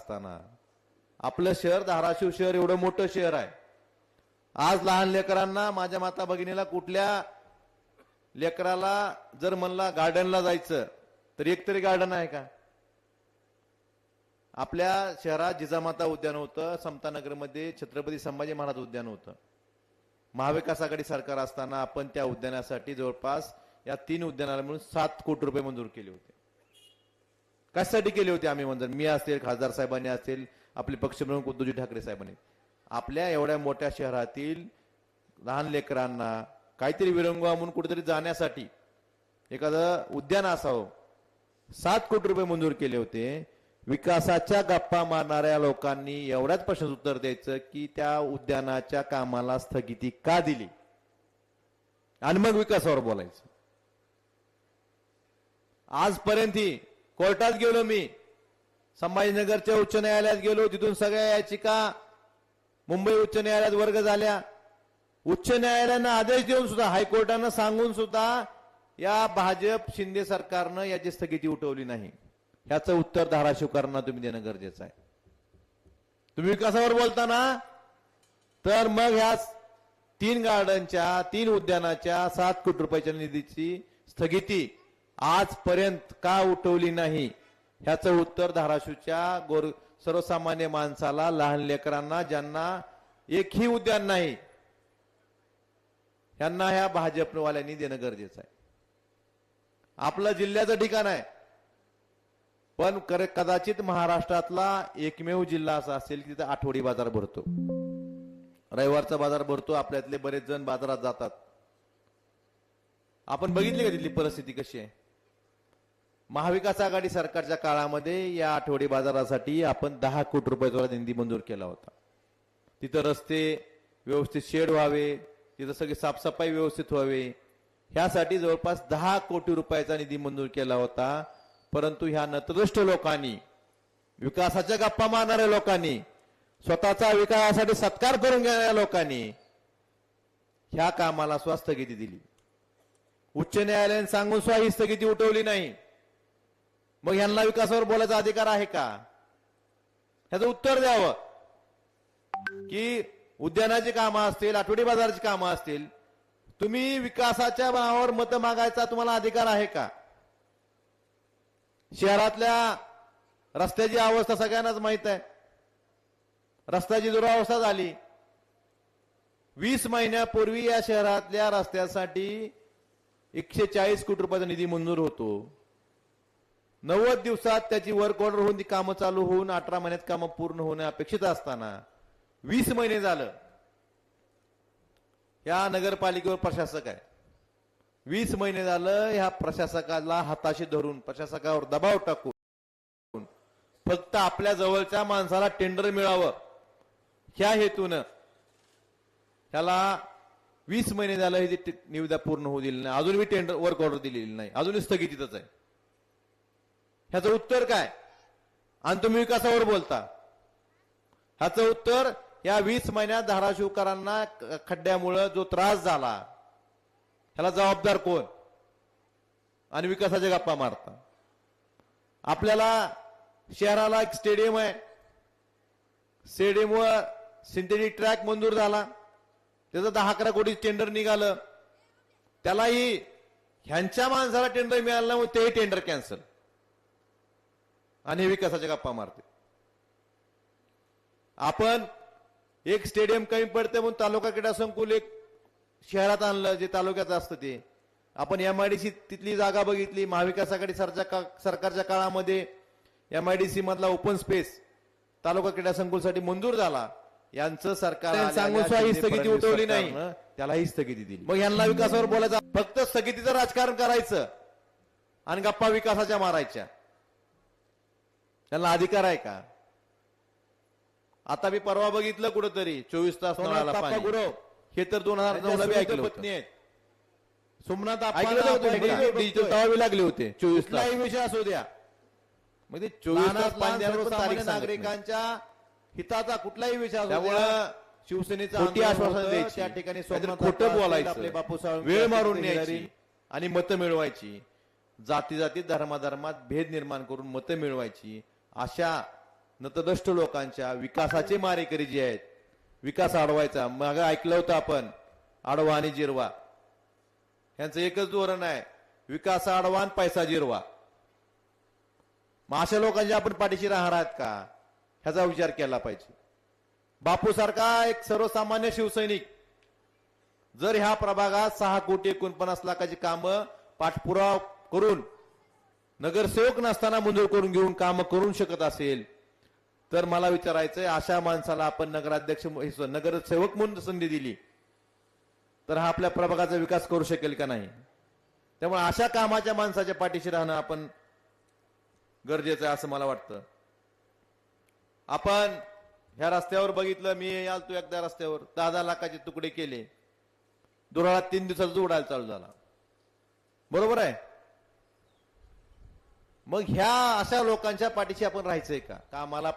असताना. आपलं शहर धाराशिव शहर एवढं मोठं शहर आहे. आज लहान लेकरांना माझ्या माता भगिनीला कुठल्या लेकराला जर म्हणला गार्डनला जायचं तर एक तरी गार्डन आहे का? आपल्या शहरात जिजामाता उद्यान होतं समतानगरमध्ये छत्रपती संभाजी महाराज उद्यान होतं. महाविकास आघाडी सरकार असताना आपण त्या उद्यानासाठी जवळपास या तीन उद्यानाला मिळून सात कोटी रुपये मंजूर केले होते. कशासाठी केले होते आम्ही मंजूर? मी असेल खासदार साहेबांनी असेल आपले पक्षप्रमुख उद्धवजी ठाकरे साहेबांनी. आपल्या एवढ्या मोठ्या शहरातील लहान लेकरांना काहीतरी विरंगुळा म्हणून कुठेतरी जाण्यासाठी एखादं उद्यान असावं. सात कोटी रुपये मंजूर केले होते. विकासाच्या गप्पा मारणाऱ्या लोकांनी एवढ्याच प्रश्न उत्तर द्यायचं की त्या उद्यानाच्या कामाला स्थगिती का दिली? आणि मग विकासावर बोलायचं. आजपर्यंत ही कोर्टात गेलो मी. संभाजीनगरच्या उच्च न्यायालयात गेलो. तिथून सगळ्या याचिका मुंबई उच्च न्यायालयात वर्ग झाल्या. उच्च न्यायालयानं आदेश देऊन सुद्धा हायकोर्टानं सांगून सुद्धा या भाजप शिंदे सरकारनं याची स्थगिती उठवली नाही. ह्याचं उत्तर धाराशिवकरांना तुम्ही देणं गरजेचं आहे. तुम्ही विकासावर बोलताना तर मग ह्या तीन गार्डनच्या तीन उद्यानाच्या सात कोटी रुपयाच्या निधीची स्थगिती आजपर्यंत का उठवली नाही? ह्याचं उत्तर धाराशिवच्या गोर सर्वसामान्य माणसाला लहान लेकरांना ज्यांना एकही उद्यान नाही ह्यांना ह्या भाजपवाल्यांनी देणं गरजेचं आहे. आपलं जिल्ह्याचं ठिकाण आहे. पण कदाचित महाराष्ट्रातला एकमेव जिल्हा असा असेल की तिथे आठवडी बाजार भरतो. रविवारचा बाजार भरतो आपल्यातले बरेच जण बाजारात जातात. आपण बघितली का तिथली परिस्थिती कशी आहे? महाविकास आघाडी सरकारच्या काळामध्ये या आठवडी बाजारासाठी आपण दहा कोटी रुपयाचा निधी मंजूर केला होता. तिथं रस्ते व्यवस्थित शेड व्हावे तिथं सगळी साफसफाई व्यवस्थित व्हावे. ह्यासाठी जवळपास दहा कोटी रुपयाचा निधी मंजूर केला होता. परंतु ह्या नतदृष्ट लोकांनी विकासाच्या गप्पा मारणाऱ्या लोकांनी स्वतःचा विकासासाठी सत्कार करून घेणाऱ्या लोकांनी ह्या कामाला सुद्धा दिली. उच्च न्यायालयाने सांगून सुद्धा ही स्थगिती उठवली नाही. मग यांना विकासावर बोलायचा अधिकार आहे का? ह्याचं उत्तर द्यावं. की उद्यानाची कामं असतील आठवडी बाजाराची कामं असतील तुम्ही विकासाच्या भावावर मत मागायचा तुम्हाला अधिकार आहे का? शहरातल्या रस्त्याची अवस्था सगळ्यांनाच माहीत आहे. रस्त्याची दुरावस्था झाली. वीस महिन्यापूर्वी या शहरातल्या रस्त्यासाठी एकशे चाळीस कोटी रुपयाचा निधी मंजूर होतो. नव्वद दिवसात त्याची वर्क ऑर्डर होऊन ती कामं चालू होऊन अठरा महिन्यात कामं पूर्ण होणे अपेक्षित असताना वीस महिने झालं. या नगरपालिकेवर प्रशासक आहे. वीस महिने झालं ह्या प्रशासकाला हाताशी धरून प्रशासकावर दबाव टाकून फक्त आपल्या जवळच्या माणसाला टेंडर मिळावं. ह्या हेतून त्याला वीस महिने झालं ही निविदा पूर्ण होऊ दिली नाही. अजूनही टेंडर वर्क ऑर्डर दिलेली नाही. अजूनही स्थगितीतच आहे. ह्याचं उत्तर काय? आणि तुम्ही विकासावर बोलता? ह्याचं उत्तर या वीस महिन्यात धाराशिवकरांना खड्ड्यामुळं जो त्रास झाला ह्याला जबाबदार कोण? आणि विकासाच्या गप्पा मारता आपल्याला शहराला एक स्टेडियम आहे. स्टेडियमवर सिंथेटिक ट्रॅक मंजूर झाला. त्याचं दहा अकरा कोटी टेंडर निघालं. त्यालाही ह्यांच्या माणसाला टेंडर मिळालं नाही, मग तेही टेंडर कॅन्सल. आणि विकासाच्या गप्पा मारते. आपण एक स्टेडियम कमी पडते म्हणून तालुका क्रीडा संकुल एक शहरात आणलं जे तालुक्यात असतं ते. आपण एमआयडीसी तिथली जागा बघितली महाविकास आघाडी सरच्या का- सरकारच्या काळामध्ये एमआयडीसी मधला ओपन स्पेस तालुका क्रीडा संकुलसाठी मंजूर झाला. यांचं सरकार ही स्थगिती उठवली नाही. सरकारनं त्याला ही स्थगिती दिली. मग यांना विकासावर बोलायचं फक्त स्थगितीचं राजकारण करायचं आणि गप्पा विकासाच्या मारायच्या. त्यांना अधिकार आहे का आता मी परवा बघितलं कुठंतरी चोवीस तास नळाला पाणी. गुरव. हे तर दोन हजार सुविध ऐकलं पत्नी होतं. आहेत सोमनाथ ऐकलं आप्पांना आपण. डिजिटल लागले होते चोवीस तास कुठलाही विषय असू द्या मग ते चोवीस लहानात तास लहान पाणी द्यायला पण तारीख सर्वसामान्य सांगत नाही. नागरिकांच्या हिताचा कुठलाही विषय असू द्या त्यामुळं शिवसेनेचं खोटी आंदोलन आश्वासन होतं, द्यायची त्या ठिकाणी काहीतरी सोमनाथ खोटं आप्पा असतील, बोलायचं आपले वेळ असतील, मारून हिलारी. न्यायची आणि मतं मिळवायची जाती जातीत धर्माधर्मात भेद निर्माण करून मतं मिळवायची अशा नतदष्ट लोकांच्या विकासाचे मारेकरी जे आहेत विकास अडवायचा मग ऐकलं होतं आपण आडवा आणि जिरवा. यांचं एकच धोरण आहे विकास आडवा आणि पैसा जिरवा. मग अशा लोकांच्या आपण पाठीशी राहणार आहात का? ह्याचा विचार केला पाहिजे. बापूसारखा एक सर्वसामान्य शिवसैनिक जर ह्या प्रभागात सहा कोटी एकोणपन्नास लाखाची कामं पाठपुरावा करून नगरसेवक नसताना मंजूर करून घेऊन कामं करून शकत असेल तर मला विचारायचंय अशा माणसाला आपण नगराध्यक्ष नगरसेवक म्हणून संधी दिली तर हा आपल्या प्रभागाचा विकास करू शकेल का नाही? त्यामुळे अशा कामाच्या माणसाच्या पाठीशी राहणं आपण गरजेचं आहे असं मला वाटतं. आपण ह्या रस्त्यावर बघितलं मी आलतो एकदा रस्त्यावर दहा दहा लाखाचे तुकडे केले. दुराळात तीन दिवसाचा जोडायला चालू झाला. बरोबर आहे? मग ह्या अशा लोकांच्या पाठीशी आपण राहायचंय का? कामाला